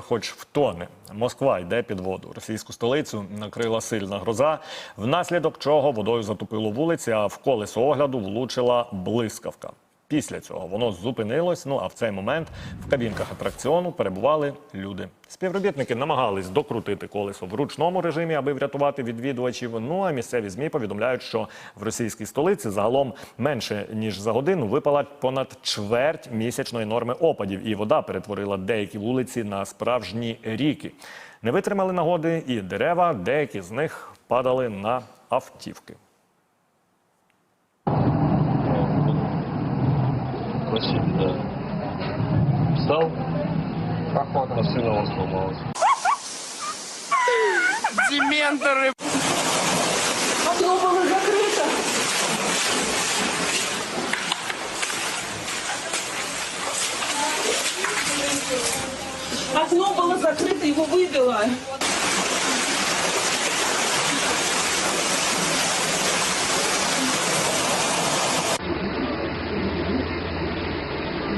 Хоч втоне, Москва йде під воду. Російську столицю накрила сильна гроза, внаслідок чого водою затопило вулиці, а в колесо огляду влучила блискавка. Після цього воно зупинилось. Ну а в цей момент в кабінках атракціону перебували люди. Співробітники намагались докрутити колесо в ручному режимі, аби врятувати відвідувачів. Ну а місцеві змі повідомляють, що в російській столиці загалом менше ніж за годину випала понад чверть місячної норми опадів, і вода перетворила деякі вулиці на справжні ріки. Не витримали нагоди і дерева, деякі з них падали на автівки. Василий, да. Встал, Походу. машина у вас сломалась. Дементоры! Окно было закрыто. Окно было закрыто, его выбило.